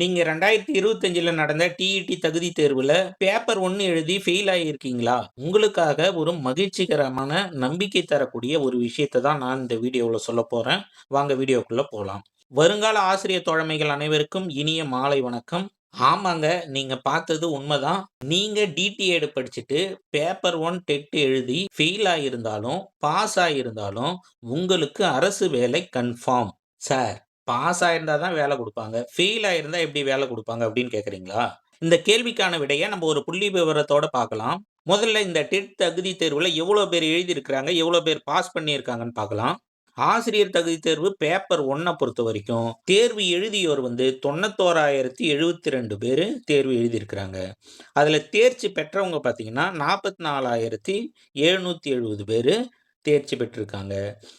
நீங்க 2025ல நடந்த டிஇடி தகுதி தேர்வுல பேப்பர் ஒன்று எழுதி ஃபெயில் ஆகியிருக்கீங்களா? உங்களுக்காக ஒரு மகிழ்ச்சிகரமான, நம்பிக்கை தரக்கூடிய ஒரு விஷயத்தை தான் நான் இந்த வீடியோவில் சொல்லப் போறேன். வாங்க வீடியோக்குள்ள போகலாம் வருங்கால ஆசிரியர் தோழமைகள் அனைவருக்கும் இனிய மாலை வணக்கம். ஆமாங்க, நீங்க பார்த்தது உண்மைதான் நீங்க டிடிஎடு படிச்சுட்டு பேப்பர் ஒன் டெட் எழுதி ஃபெயில் ஆகியிருந்தாலும், பாஸ் ஆகியிருந்தாலும் உங்களுக்கு அரசு வேலை கன்ஃபார்ம். சார் பாஸ் ஆயிருந்தா தான் வேலை கொடுப்பாங்க ஃபெயில் ஆயிருந்தா எப்படி வேலை கொடுப்பாங்க அப்படின்னு கேட்குறீங்களா இந்த கேள்விக்கான விடையை நம்ம ஒரு புள்ளி விவரத்தோட பார்க்கலாம். முதல்ல இந்த டெட் தகுதி தேர்வில் எவ்வளோ பேர் எழுதியிருக்கிறாங்க, எவ்வளோ பேர் பாஸ் பண்ணியிருக்காங்கன்னு பார்க்கலாம். ஆசிரியர் தகுதி தேர்வு பேப்பர் ஒன்றை பொறுத்த வரைக்கும் தேர்வு எழுதியோர் வந்து தொண்ணூத்தோராயிரத்தி எழுபத்தி ரெண்டு பேர் தேர்வு எழுதியிருக்கிறாங்க. அதில் தேர்ச்சி பெற்றவங்க பார்த்தீங்கன்னா, நாற்பத்தி நாலாயிரத்தி எழுநூற்றி எழுபது பேர் தேர்ச்சி பெற்றிருக்காங்க.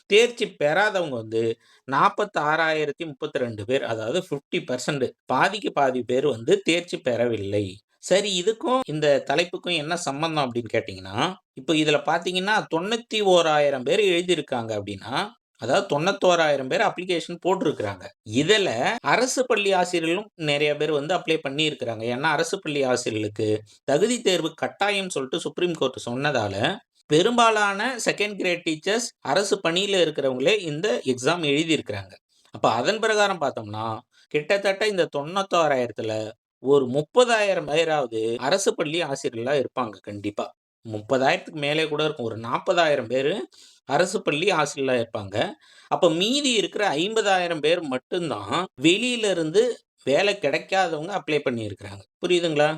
தேர்ச்சி பெறாதவங்க வந்து 46,032 பேர். அதாவது 50% பாதிக்கு பாதி பேர் வந்து தேர்ச்சி பெறவில்லை. சரி இதுக்கும் இந்த தலைப்புக்கும் என்ன சம்பந்தம் அப்படின்னு கேட்டிங்கன்னா இப்போ இதில் பார்த்தீங்கன்னா 91,000 பேர் எழுதியிருக்காங்க அப்படின்னா, அதாவது 91,000 பேர் அப்ளிகேஷன் போட்டிருக்கிறாங்க. இதில் அரசு பள்ளி ஆசிரியர்களும் நிறைய பேர் வந்து அப்ளை பண்ணியிருக்கிறாங்க. ஏன்னா அரசு பள்ளி ஆசிரியர்களுக்கு தகுதி தேர்வு கட்டாயம்னு சொல்லிட்டு சுப்ரீம் கோர்ட் சொன்னதால, பெரும்பாலான செகண்ட் கிரேட் டீச்சர்ஸ் அரசு பணியில் இருக்கிறவங்களே இந்த எக்ஸாம் எழுதியிருக்கிறாங்க. அப்போ அதன் பிரகாரம் பார்த்தோம்னா, கிட்டத்தட்ட இந்த 91,000த்துல ஒரு 30,000 பேராவது அரசு பள்ளி ஆசிரியர்களாக இருப்பாங்க கண்டிப்பாக முப்பதாயிரத்துக்கு மேலே கூட இருக்கும். ஒரு நாற்பதாயிரம் பேர் அரசு பள்ளி ஆசிரியர்களாக இருப்பாங்க. அப்போ மீதி இருக்கிற 50,000 பேர் மட்டும்தான் தான் வேலை கிடைக்காதவங்க அப்ளை பண்ணியிருக்கிறாங்க. புரியுதுங்களா?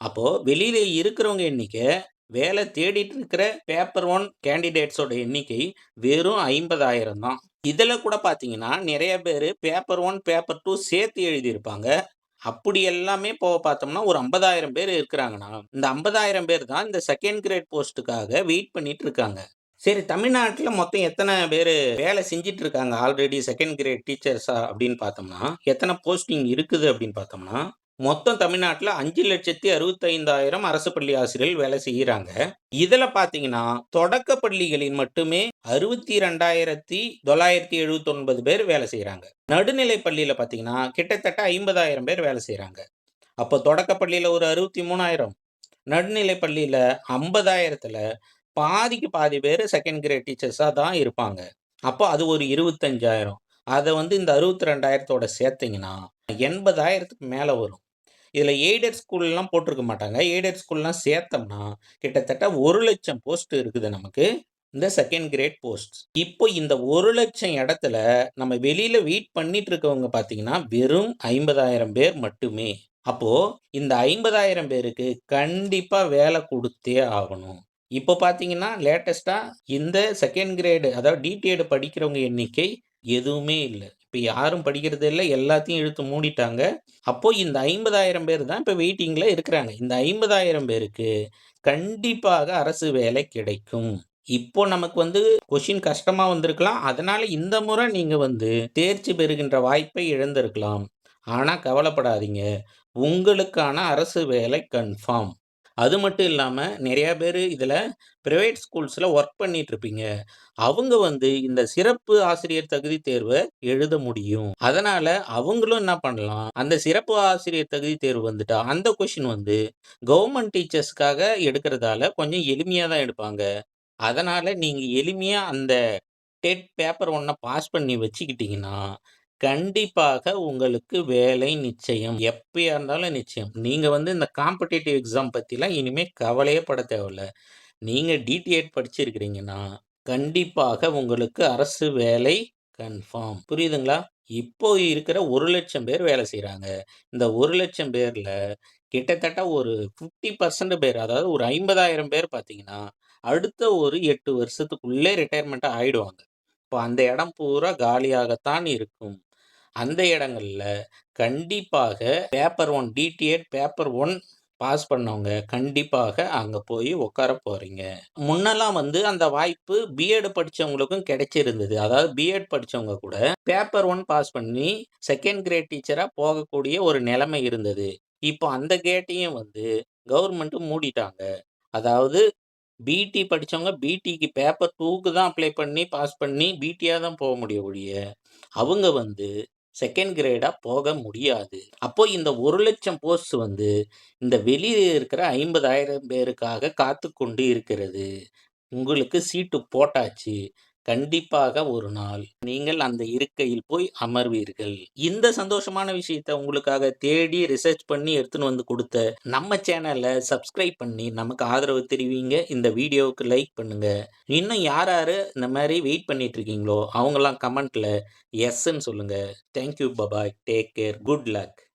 அப்போது வெளியில் இருக்கிறவங்க எண்ணிக்கை, வேலை தேடிட்டு இருக்கிற பேப்பர் ஒன் கேண்டிடேட்ஸோட எண்ணிக்கை வெறும் 50,000 தான். இதில் கூட பார்த்தீங்கன்னா, நிறைய பேர் பேப்பர் ஒன் பேப்பர் டூ சேர்த்து எழுதியிருப்பாங்க. அப்படி எல்லாமே போக பார்த்தோம்னா, ஒரு 50,000 பேர் இருக்கிறாங்கண்ணா இந்த 50,000 பேர் தான் இந்த செகண்ட் கிரேட் போஸ்ட்டுக்காக வெயிட் பண்ணிட்டு இருக்காங்க. சரி தமிழ்நாட்டில் மொத்தம் எத்தனை பேர் வேலை செஞ்சிட்டு இருக்காங்க ஆல்ரெடி செகண்ட் கிரேட் டீச்சர்ஸா அப்படின்னு பார்த்தோம்னா, எத்தனை போஸ்டிங் இருக்குது அப்படின்னு பார்த்தோம்னா, மொத்தம் தமிழ்நாட்டில் அஞ்சு லட்சத்தி அறுபத்தைந்தாயிரம் அரசு பள்ளி ஆசிரியர்கள் வேலை செய்கிறாங்க இதில் பார்த்தீங்கன்னா, தொடக்க பள்ளிகளில் மட்டுமே 62,979 பேர் வேலை செய்கிறாங்க நடுநிலை பள்ளியில் பார்த்தீங்கன்னா, கிட்டத்தட்ட 50,000 பேர் வேலை செய்கிறாங்க அப்போ தொடக்க பள்ளியில் ஒரு 63,000 நடுநிலை பள்ளியில் ஐம்பதாயிரத்தில் பாதிக்கு பாதி பேர் செகண்ட் கிரேட் டீச்சர்ஸாக தான் இருப்பாங்க. அப்போ அது ஒரு இருபத்தஞ்சாயிரம். அதை வந்து இந்த அறுபத்தி ரெண்டாயிரத்தோட சேர்த்திங்கன்னா எண்பதாயிரத்துக்கு மேலே வரும். இதில் எய்டட் ஸ்கூல்லாம் போட்டிருக்க மாட்டாங்க. எய்டட் ஸ்கூல்லாம் சேர்த்தோம்னா, கிட்டத்தட்ட ஒரு லட்சம் போஸ்ட் இருக்குது நமக்கு. இந்த செகண்ட் கிரேட் போஸ்ட் இப்போ இந்த ஒரு லட்சம் இடத்துல நம்ம வெளியில் வெயிட் பண்ணிட்டு இருக்கவங்க பார்த்தீங்கன்னா, வெறும் 50,000 பேர் மட்டுமே. அப்போது இந்த 50,000 பேருக்கு கண்டிப்பாக வேலை கொடுத்தே ஆகணும். இப்போ பார்த்தீங்கன்னா, லேட்டஸ்ட்டாக இந்த செகண்ட் கிரேடு அதாவது டிடிஎட் படிக்கிறவங்க எண்ணிக்கை எதுவுமே இல்லை இப்போ யாரும் படிக்கிறது இல்லை எல்லாத்தையும் இழுத்து மூடிட்டாங்க. அப்போது இந்த 50,000 பேர் தான் இப்போ வெயிட்டிங்கில் இருக்கிறாங்க. இந்த 50,000 பேருக்கு கண்டிப்பாக அரசு வேலை கிடைக்கும். இப்போ நமக்கு வந்து கொஷின் கஷ்டமாக வந்திருக்கலாம். அதனால் இந்த முறை நீங்கள் வந்து தேர்ச்சி பெறுகின்ற வாய்ப்பை இழந்திருக்கலாம். ஆனால் கவலைப்படாதீங்க. உங்களுக்கான அரசு வேலை கன்ஃபார்ம். அது மட்டும் இல்லாமல் நிறையா பேர் இதில் ப்ரைவேட் ஸ்கூல்ஸில் ஒர்க் பண்ணிகிட்ருப்பீங்க அவங்க வந்து இந்த சிறப்பு ஆசிரியர் தகுதி தேர்வை எழுத முடியும். அதனால் அவங்களும் என்ன பண்ணலாம், அந்த சிறப்பு ஆசிரியர் தகுதி தேர்வு வந்துட்டா, அந்த கொஷின் வந்து கவர்மெண்ட் டீச்சர்ஸ்க்காக எடுக்கிறதால கொஞ்சம் எளிமையாக தான் எடுப்பாங்க. அதனால் நீங்கள் எளிமையாக அந்த டெட் பேப்பர் ஒன்றை பாஸ் பண்ணி வச்சுக்கிட்டிங்கன்னா கண்டிப்பாக உங்களுக்கு வேலை நிச்சயம். எப்பயா இருந்தாலும் நிச்சயம். நீங்கள் வந்து இந்த காம்படிட்டிவ் எக்ஸாம் பற்றிலாம் இனிமேல் கவலையே பட தேவையில்ல. நீங்கள் டிடிஎட் படிச்சிருக்கிறீங்கன்னா, கண்டிப்பாக உங்களுக்கு அரசு வேலை கன்ஃபார்ம். புரியுதுங்களா? இப்போ இருக்கிற ஒரு லட்சம் பேர் வேலை செய்கிறாங்க இந்த ஒரு லட்சம் பேரில் கிட்டத்தட்ட ஒரு 50% பேர் அதாவது ஒரு 50,000 பேர் பார்த்தீங்கன்னா, அடுத்த ஒரு எட்டு வருஷத்துக்குள்ளே ரிட்டையர்மெண்ட்டாக ஆயிடுவாங்க. இப்போ அந்த இடம் பூரா காலியாகத்தான் இருக்கும். அந்த இடங்களில் கண்டிப்பாக paper one DTEd paper one pass பண்ணவங்க கண்டிப்பாக அங்கே போய் உட்கார போகிறீங்க முன்னெல்லாம் வந்து அந்த வாய்ப்பு பிஎட் படித்தவங்களுக்கும் கிடைச்சிருந்தது. அதாவது பிஎட் படிச்சவங்க கூட பேப்பர் ஒன் பாஸ் பண்ணி செகண்ட் கிரேட் டீச்சராக போகக்கூடிய ஒரு நிலைமை இருந்தது. இப்போ அந்த கேட்டையும் வந்து கவர்மெண்ட்டு மூடிட்டாங்க. அதாவது பிடி படித்தவங்க பிடிக்கு பேப்பர் டூக்கு தான் அப்ளை பண்ணி பாஸ் பண்ணி பிடியாக தான் போக முடியக்கூடிய ஒழிய, அவங்க வந்து செகண்ட் கிரேடாக போக முடியாது. அப்போது இந்த ஒரு லட்சம் போஸ்ட் வந்து இந்த வெளியில் இருக்கிற 50,000 பேருக்காக காத்து கொண்டு இருக்கிறது. உங்களுக்கு சீட்டு போட்டாச்சு. கண்டிப்பாக ஒரு நாள் நீங்கள் அந்த இருக்கையில் போய் அமர்வீர்கள். இந்த சந்தோஷமான விஷயத்த உங்களுக்காக தேடி ரிசர்ச் பண்ணி எடுத்துன்னு வந்து கொடுத்த நம்ம சேனலை சப்ஸ்கிரைப் பண்ணி நமக்கு ஆதரவு தெரிவிங்க. இந்த வீடியோவுக்கு லைக் பண்ணுங்க. இன்னும் யார் யார் இந்த மாதிரி வெயிட் பண்ணிட்டு இருக்கீங்களோ, அவங்கலாம் கமெண்ட்ல எஸ்ன்னு சொல்லுங்க. Thank you. Bye bye. Take care. Good luck.